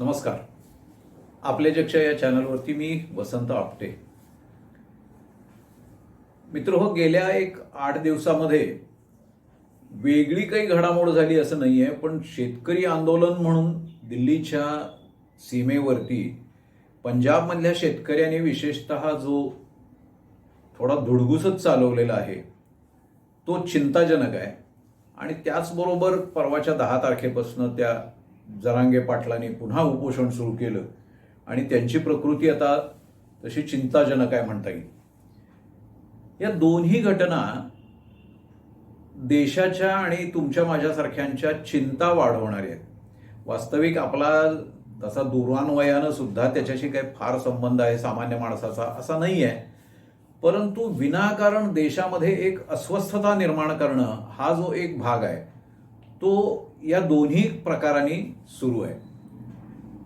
नमस्कार. आपले जक्षा या चॅनलवरती मी वसंत आपटे. मित्र हो गेल्या एक आठ दिवसामध्ये वेगळी काही घडामोड झाली असं नाही आहे पण शेतकरी आंदोलन म्हणून दिल्लीच्या सीमेवरती पंजाबमधल्या शेतकऱ्यांनी विशेषत जो थोडा धुडगुसच चालवलेला आहे तो चिंताजनक आहे. आणि त्याचबरोबर परवाच्या दहा तारखेपासून त्या जरांगे पाटलांनी पुन्हा उपोषण सुरू केलं. आणि त्यांची प्रकृती आता तशी चिंताजनक आहे म्हणता येईल. या दोन्ही घटना देशाच्या आणि तुमच्या माझ्यासारख्यांच्या चिंता वाढवणाऱ्या आहेत. वास्तविक आपला तसा दुरान्वयानं सुद्धा त्याच्याशी काही फार संबंध आहे सामान्य माणसाचा असा नाही आहे परंतु विनाकारण देशामध्ये एक अस्वस्थता निर्माण करणं हा जो एक भाग आहे तो या दोन्ही प्रकारांनी सुरू आहे.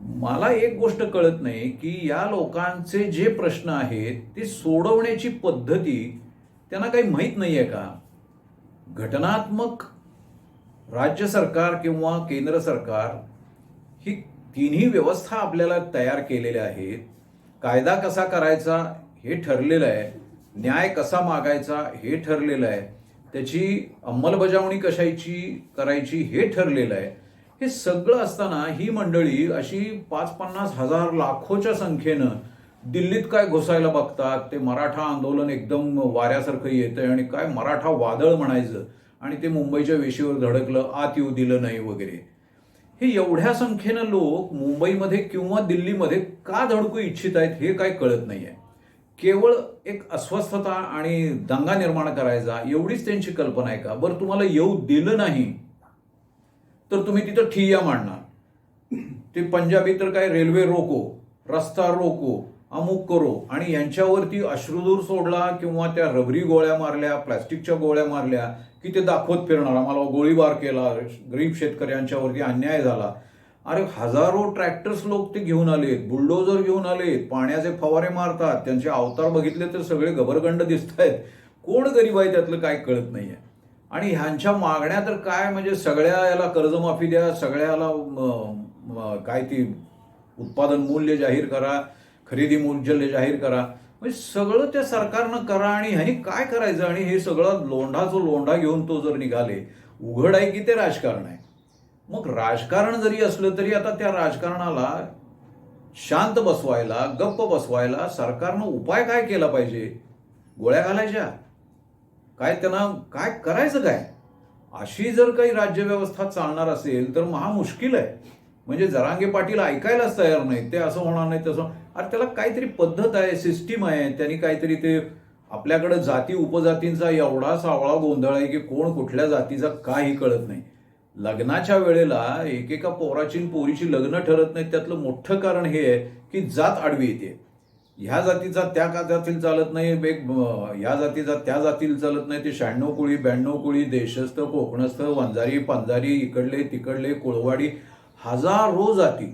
मला एक गोष्ट कळत नाही की या लोकांचे जे प्रश्न आहेत ते सोडवण्याची पद्धती त्यांना काही माहीत नाही आहे का? घटनात्मक राज्य सरकार किंवा केंद्र सरकार ही तिन्ही व्यवस्था आपल्याला तयार केलेल्या आहेत. कायदा कसा करायचा हे ठरलेलं आहे. न्याय कसा मागायचा हे ठरलेलं आहे. त्याची अंमलबजावणी कशाची करायची हे ठरलेलं आहे. हे सगळं असताना ही मंडळी अशी पाच पन्नास हजार लाखोच्या संख्येनं दिल्लीत काय घुसायला बघतात ते मराठा आंदोलन एकदम वाऱ्यासारखं येतंय आणि काय मराठा वादळ म्हणायचं आणि ते मुंबईच्या वेशीवर धडकलं आत येऊ दिलं नाही वगैरे. हे एवढ्या संख्येनं लोक मुंबईमध्ये किंवा दिल्लीमध्ये का धडकू इच्छित आहेत हे काय कळत नाही आहे केवळ एक अस्वस्थता आणि दंगा निर्माण करायचा एवढीच त्यांची कल्पना आहे का? बरं तुम्हाला येऊ दिलं नाही तर तुम्ही तिथं ठिय्या मांडणार. ते पंजाबी तर काय रेल्वे रोको रस्ता रोको अमुक करो आणि यांच्यावरती अश्रुदूर सोडला किंवा त्या रबरी गोळ्या मारल्या प्लॅस्टिकच्या गोळ्या मारल्या की ते दाखवत फिरणार. आम्हाला गोळीबार केला गरीब शेतकऱ्यांच्यावरती अन्याय झाला. अरे हजारो ट्रॅक्टर्स लोक ते घेऊन आलेत बुलडोजर घेऊन आलेत पाण्याचे फवारे मारतात त्यांचे अवतार बघितले तर सगळे गबरगंड दिसत आहेत कोण गरीब आहे त्यातलं काय कळत नाहीये. आणि ह्यांच्या मागण्या तर काय म्हणजे सगळ्या याला कर्जमाफी द्या सगळ्याला काय ती उत्पादन मूल्य जाहीर करा खरेदी मूल्य जाहीर करा. म्हणजे सगळं त्या सरकारनं करा आणि ह्यांनी काय करायचं? आणि हे सगळं लोंढा जो लोंढा घेऊन तो जर निघाले उघड आहे की ते राजकारण आहे? मग राजकारण जरी असलं तरी आता त्या राजकारणाला शांत बसवायला गप्प बसवायला सरकारनं उपाय काय केला पाहिजे? गोळ्या घालायच्या? काय त्यांना काय करायचं काय? अशी जर काही राज्यव्यवस्था चालणार असेल तर महा मुश्किल आहे. म्हणजे जरांगे पाटील ऐकायलाच तयार नाही ते असं होणार नाही तसं अरे त्याला काहीतरी पद्धत आहे सिस्टीम आहे. त्यांनी काहीतरी ते आपल्याकडं जाती उपजातींचा एवढा सावळा गोंधळ आहे की कोण कुठल्या जातीचा काही कळत नाही. लग्नाच्या वेळेला एकेका पोराची पोरीची लग्न ठरत नाही त्यातलं मोठं कारण हे आहे की जात आडवी येते. ह्या जातीचा त्या का जातील चालत नाही एक ह्या जातीचा त्या जातील चालत नाही. ते शहाण्णव कुळी ब्याण्णव कुळी देशस्थ कोकणस्थ वंजारी पंजारी इकडले तिकडले कुळवाडी हजारो जाती.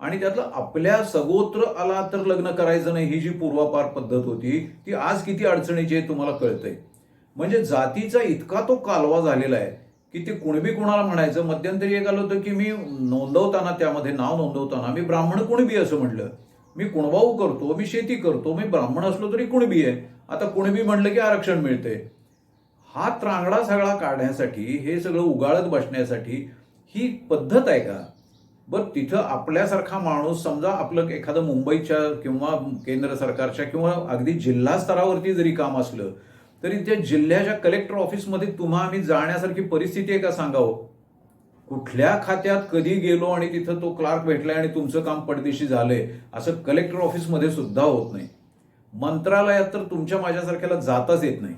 आणि त्यातलं आपल्या सगोत्र आला तर लग्न करायचं नाही. ही जी पूर्वापार पद्धत होती ती आज किती अडचणीची आहे तुम्हाला कळतंय. म्हणजे जातीचा इतका तो कालवा झालेला आहे की ते कुणबी कुणाला म्हणायचं. मध्यंतरी एक आलं होतं की मी नोंदवताना त्यामध्ये नाव नोंदवताना मी ब्राह्मण कुणबी असं म्हटलं. मी कुणबाऊ करतो मी शेती करतो मी ब्राह्मण असलो तरी कुणबी आहे. आता कुणबी म्हटलं की आरक्षण मिळते हा त्रांगडा सगळा काढण्यासाठी हे सगळं उगाळत बसण्यासाठी ही पद्धत आहे का? बरं तिथं आपल्यासारखा माणूस समजा आपलं एखादं मुंबईच्या किंवा केंद्र सरकारच्या किंवा अगदी जिल्हा स्तरावरती जरी काम असलं तरी त्या जिल्ह्याच्या कलेक्टर ऑफिसमध्ये तुम्हा आम्ही जाण्यासारखी परिस्थिती आहे का सांगावं? कुठल्या खात्यात कधी गेलो आणि तिथं तो क्लार्क भेटलाय आणि तुमचं काम पडदेशी झालंय? असं कलेक्टर ऑफिसमध्ये सुद्धा होत नाही. मंत्रालयात तर तुमच्या माझ्यासारख्याला जाताच येत नाही.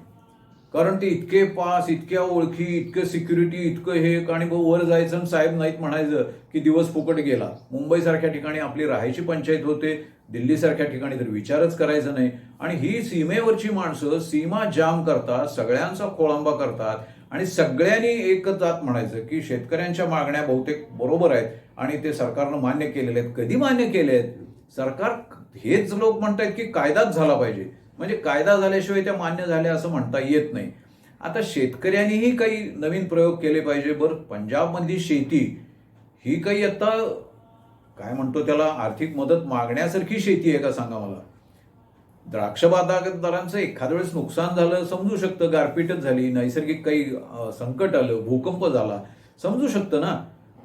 कारण ते इतके पास इतक्या ओळखी इतकं सिक्युरिटी इतकं हे आणि मग वर जायचं आणि साहेब नाहीत म्हणायचं की दिवस फुकट गेला. मुंबईसारख्या ठिकाणी आपली राहायची पंचायत होते दिल्लीसारख्या ठिकाणी तर विचारच करायचा नाही. आणि ही सीमेवरची माणसं सीमा जाम करतात सगळ्यांचा खोळंबा करतात आणि सगळ्यांनी एकच जात म्हणायचं की शेतकऱ्यांच्या मागण्या बहुतेक बरोबर आहेत आणि ते सरकारनं मान्य केलेले आहेत. कधी मान्य केले आहेत सरकार हेच लोक म्हणतात की कायदाच झाला पाहिजे. म्हणजे कायदा झाल्याशिवाय त्या मान्य झाल्या असं म्हणता येत नाही. आता शेतकऱ्यांनीही काही नवीन प्रयोग केले पाहिजे बरं. पंजाबमधली शेती ही काही आता काय म्हणतो त्याला आर्थिक मदत मागण्यासारखी शेती आहे का सांगा मला? द्राक्ष बागायतदारांचं एखाद्या वेळेस नुकसान झालं समजू शकतं. गारपीटच झाली नैसर्गिक काही संकट आलं भूकंप झाला समजू शकतं ना?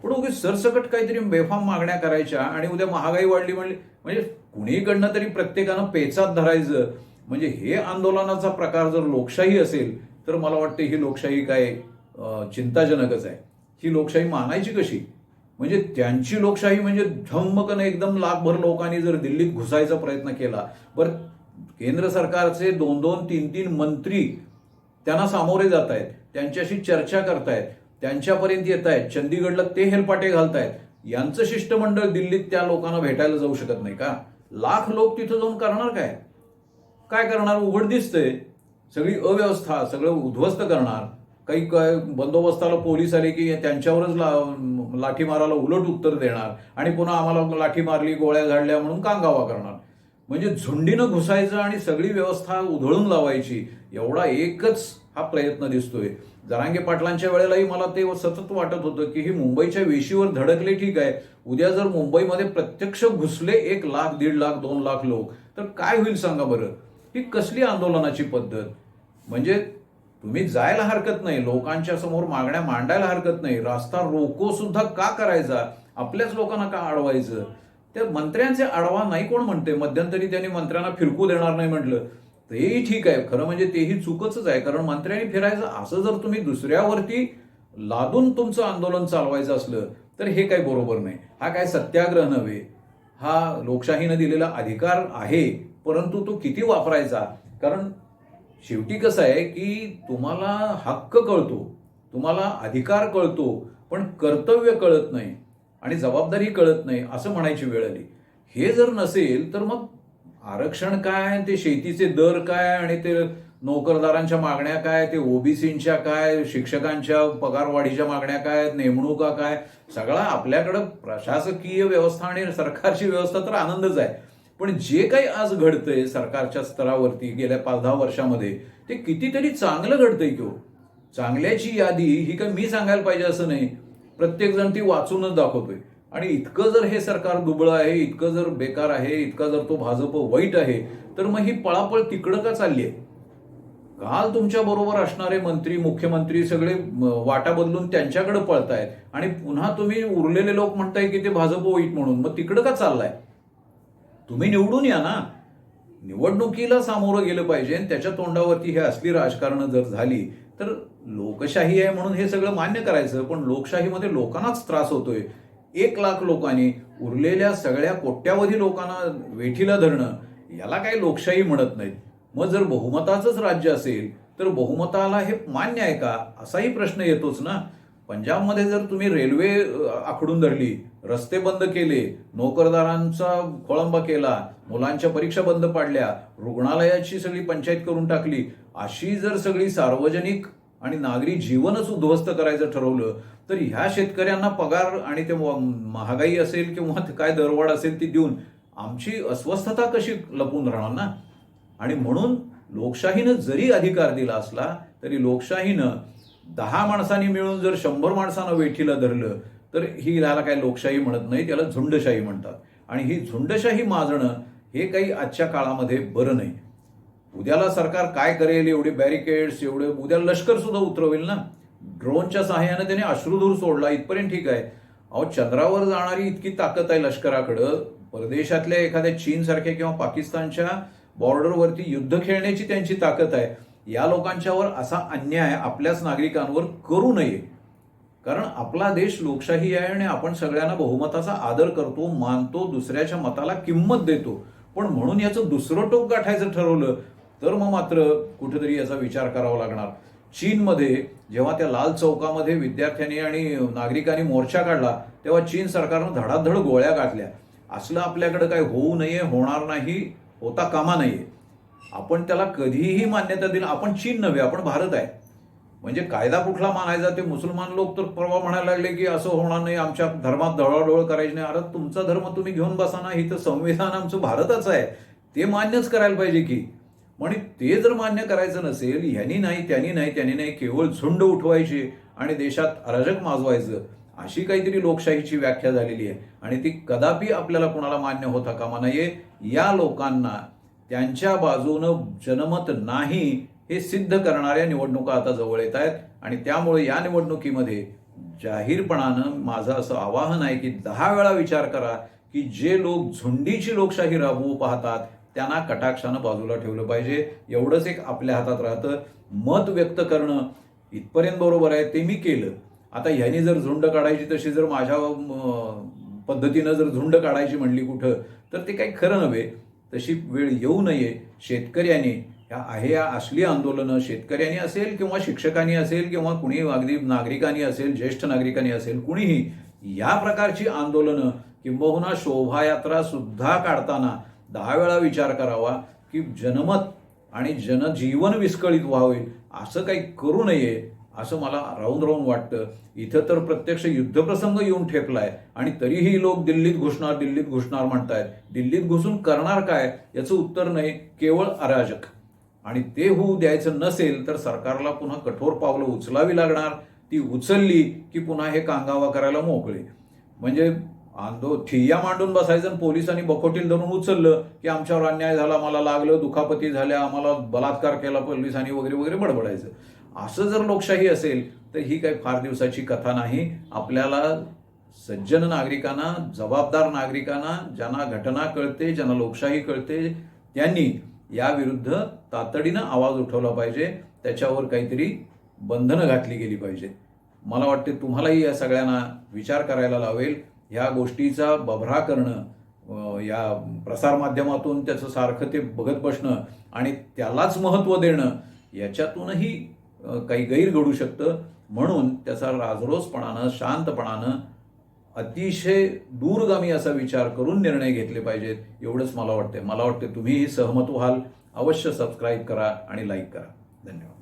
पण उगीच सरसकट काहीतरी बेफाम मागण्या करायच्या आणि उद्या महागाई वाढली म्हणली म्हणजे कुणीकडनं तरी प्रत्येकानं पेचात धरायचं. म्हणजे हे आंदोलनाचा प्रकार जर लोकशाही असेल तर मला वाटतं ही लोकशाही काय चिंताजनकच आहे. ही लोकशाही मानायची कशी? म्हणजे त्यांची लोकशाही म्हणजे धम्मकन एकदम लाखभर लोकांनी जर दिल्लीत घुसायचा प्रयत्न केला बरं केंद्र सरकारचे दोन दोन तीन तीन मंत्री त्यांना सामोरे जात आहेत त्यांच्याशी चर्चा करतायत त्यांच्यापर्यंत येत आहेत चंदीगडला ते हेलपाटे घालतायत. यांचं शिष्टमंडळ दिल्लीत त्या लोकांना भेटायला जाऊ शकत नाही का? लाख लोक तिथं जाऊन करणार काय? काय करणार? उघड दिसतंय. सगळी अव्यवस्था सगळं उद्ध्वस्त करणार. काही काय बंदोबस्ताला पोलीस आले की त्यांच्यावरच ला लाठी मारायला उलट उत्तर देणार आणि पुन्हा आम्हाला लाठी मारली गोळ्या झाडल्या म्हणून कांगावा करणार. म्हणजे झुंडीनं घुसायचं आणि सगळी व्यवस्था उधळून लावायची एवढा एकच हा प्रयत्न दिसतोय. जरांगे पाटलांच्या वेळेलाही मला ते सतत वाटत होतं की ही मुंबईच्या वेशीवर धडकले ठीक आहे. उद्या जर मुंबईमध्ये प्रत्यक्ष घुसले एक लाख दीड लाख दोन लाख लोक तर काय होईल सांगा बरं? ही कसली आंदोलनाची पद्धत? म्हणजे तुम्ही जायला हरकत नाही लोकांच्या समोर मागण्या मांडायला हरकत नाही रास्ता रोको सुद्धा का करायचा? आपल्याच लोकांना का अडवायचं? त्या मंत्र्यांचे अडवा नाही कोण म्हणते? मध्यंतरी त्यांनी मंत्र्यांना फिरकू देणार नाही म्हटलं. तेही ठीक आहे खरं म्हणजे तेही चुकच आहे कारण मंत्र्यांनी फिरायचं असं जर तुम्ही दुसऱ्यावरती लादून तुमचं आंदोलन चालवायचं असलं तर हे काही बरोबर नाही. हा काय सत्याग्रह नव्हे. हा लोकशाहीनं दिलेला अधिकार आहे. परंतु तो किती वापरायचा? कारण शेवटी कसं आहे की तुम्हाला हक्क कळतो तुम्हाला अधिकार कळतो पण कर्तव्य कळत नाही आणि जबाबदारी कळत नाही असं म्हणायची वेळ आली. हे जर नसेल तर मग आरक्षण काय ते शेतीचे दर काय आणि ते नोकरदारांच्या मागण्या काय ते ओबीसींच्या काय शिक्षकांच्या पगारवाढीच्या मागण्या काय नेमणुका काय सगळा आपल्याकडं प्रशासकीय व्यवस्था आणि सरकारची व्यवस्था तर आनंदच आहे. पण जे काही आज घडतंय सरकारच्या स्तरावरती गेल्या पाच दहा वर्षामध्ये ते कितीतरी चांगलं घडतंय किंवा हो. चांगल्याची यादी ही काय मी सांगायला पाहिजे असं नाही. प्रत्येक जण ती वाचूनच दाखवतोय. आणि इतकं जर हे सरकार दुबळं आहे इतकं जर बेकार आहे इतका जर तो भाजप वाईट आहे तर मग ही पळापळ तिकडं का चालली आहे? काल तुमच्या बरोबर असणारे मंत्री मुख्यमंत्री सगळे वाटा बदलून त्यांच्याकडे पळतायत. आणि पुन्हा तुम्ही उरलेले लोक म्हणताय की ते भाजप वाईट म्हणून. मग तिकडं का चाललाय? तुम्ही निवडून या ना. निवडणुकीला सामोरं गेलं पाहिजे आणि त्याच्या तोंडावरती हे असली राजकारण जर झाली तर लोकशाही आहे म्हणून हे सगळं मान्य करायचं पण लोकशाहीमध्ये लोकांनाच त्रास होतोय. एक लाख लोकांनी उरलेल्या सगळ्या कोट्यावधी लोकांना वेठीला धरणं याला काही लोकशाही म्हणत नाहीत. मग जर बहुमताचंच राज्य असेल तर बहुमताला हे मान्य आहे का? असाही प्रश्न येतोच ना. पंजाबमध्ये जर तुम्ही रेल्वे आखडून धरली रस्ते बंद केले नोकरदारांचा खोळंबा केला मुलांच्या परीक्षा बंद पाडल्या रुग्णालयाची सगळी पंचायत करून टाकली अशी जर सगळी सार्वजनिक आणि नागरी जीवनच उद्ध्वस्त करायचं ठरवलं तर ह्या शेतकऱ्यांना पगार आणि ते महागाई असेल किंवा काय दरवाढ असेल ती देऊन आमची अस्वस्थता कशी लपून राहणार ना? आणि म्हणून लोकशाहीनं जरी अधिकार दिला असला तरी लोकशाहीनं दहा माणसांनी मिळून जर शंभर माणसांना वेठीला धरलं तर ही ह्याला काही लोकशाही म्हणत नाही त्याला झुंडशाही म्हणतात. आणि ही झुंडशाही माजणं हे काही आजच्या काळामध्ये बरं नाही. उद्याला सरकार काय करेल एवढे बॅरिकेड्स एवढे उद्या लष्कर सुद्धा उतरवेल ना? ड्रोनच्या सहाय्याने त्याने अश्रुधूर सोडला इथपर्यंत ठीक आहे. अहो चंद्रावर जाणारी इतकी ताकद आहे लष्कराकडं. परदेशातल्या एखाद्या चीन सारख्या किंवा पाकिस्तानच्या बॉर्डरवरती युद्ध खेळण्याची त्यांची ताकद आहे. या लोकांच्यावर असा अन्याय आपल्याच नागरिकांवर करू नये. कारण आपला देश लोकशाही आहे आणि आपण सगळ्यांना बहुमताचा आदर करतो मानतो दुसऱ्याच्या मताला किंमत देतो. पण म्हणून याचं दुसरं टोक गाठायचं ठरवलं तर मग मात्र कुठेतरी याचा विचार करावा लागणार. चीनमध्ये जेव्हा त्या लाल चौकामध्ये विद्यार्थ्यांनी आणि नागरिकांनी मोर्चा काढला तेव्हा चीन सरकारनं धडाधड गोळ्या गाठल्या. असलं आपल्याकडे काय होऊ नये होणार नाही होता कामा नये. आपण त्याला कधीही मान्यता दिली आपण चीन नव्हे आपण भारत आहे. म्हणजे कायदा कुठला मानायचा ते मुसलमान लोक तर परवा म्हणायला लागले की असं होणार नाही आमच्या धर्मात ढवळाढवळ करायची नाही. अरे तुमचा धर्म तुम्ही घेऊन बसा ना तर संविधान आमचं भारताचं आहे. ते मान्यच करायला पाहिजे की. म्हणजे ते जर मान्य करायचं नसेल ह्यानी नाही त्यांनी नाही त्यांनी नाही केवळ झुंड उठवायची आणि देशात अराजक माजवायचं अशी काहीतरी लोकशाहीची व्याख्या झालेली आहे. आणि ती कदापि आपल्याला कुणाला मान्य होता कामा नये या लोकांना त्यांच्या बाजूनं जनमत नाही हे सिद्ध करणाऱ्या निवडणुका आता जवळ येत आहेत. आणि त्यामुळे या निवडणुकीमध्ये जाहीरपणानं माझं असं आवाहन आहे की दहा वेळा विचार करा की जे लोक झुंडीची लोकशाही राबवू पाहतात त्यांना कटाक्षानं बाजूला ठेवलं पाहिजे. एवढंच एक आपल्या हातात राहतं. मत व्यक्त करणं इथपर्यंत बरोबर आहे ते मी केलं. आता ह्यानी जर झुंड काढायची तशी जर माझ्या पद्धतीनं जर झुंड काढायची म्हणली कुठं तर ते काही खरं नव्हे. तशी वेळ येऊ नये. शेतकऱ्यांनी ह्या आहे या असली आंदोलनं शेतकऱ्यांनी असेल किंवा शिक्षकांनी असेल किंवा कुणी अगदी नागरिकांनी असेल ज्येष्ठ नागरिकांनी असेल कुणीही या प्रकारची आंदोलनं किंबहुना शोभायात्रा सुद्धा काढताना दहा वेळा विचार करावा की जनमत आणि जनजीवन विस्कळीत व्हावे असं काही करू नये. असं मला राहून राहून वाटतं. इथं तर प्रत्यक्ष युद्धप्रसंग येऊन ठेपलाय. आणि तरीही लोक दिल्लीत घुसणार दिल्लीत घुसणार म्हणतायत. दिल्लीत घुसून करणार काय? याचं उत्तर नाही केवळ अराजक. आणि ते होऊ द्यायचं नसेल तर सरकारला पुन्हा कठोर पावलं उचलावी लागणार. ती उचलली की पुन्हा हे कांगावा करायला मोकळे. म्हणजे आंदो ठिय्या मांडून बसायचं आणि पोलिसांनी बकोटील धरून उचललं की आमच्यावर अन्याय झाला आम्हाला लागलं दुखापती झाल्या आम्हाला बलात्कार केला पोलिसांनी वगैरे वगैरे बडबडायचं. असं जर लोकशाही असेल तर ही काही फार दिवसाची कथा नाही. आपल्याला सज्जन नागरिकांना जबाबदार नागरिकांना ज्यांना घटना कळते ज्यांना लोकशाही कळते त्यांनी याविरुद्ध तातडीनं आवाज उठवला पाहिजे. त्याच्यावर काहीतरी बंधनं घातली गेली पाहिजे. मला वाटते तुम्हालाही या सगळ्यांना विचार करायला लावेल. ह्या गोष्टीचा बभरा करणं या प्रसारमाध्यमातून त्याचं सारखं ते बघत बसणं आणि त्यालाच महत्त्व देणं याच्यातूनही काही गैर घडू शकतं. म्हणून त्याचा राजरोसपणानं शांतपणानं अतिशय दूरगामी असा विचार करून निर्णय घेतले पाहिजेत. एवढंच मला वाटते मला वाटतं तुम्हीही सहमत व्हाल. अवश्य सबस्क्राईब करा आणि लाईक करा. धन्यवाद.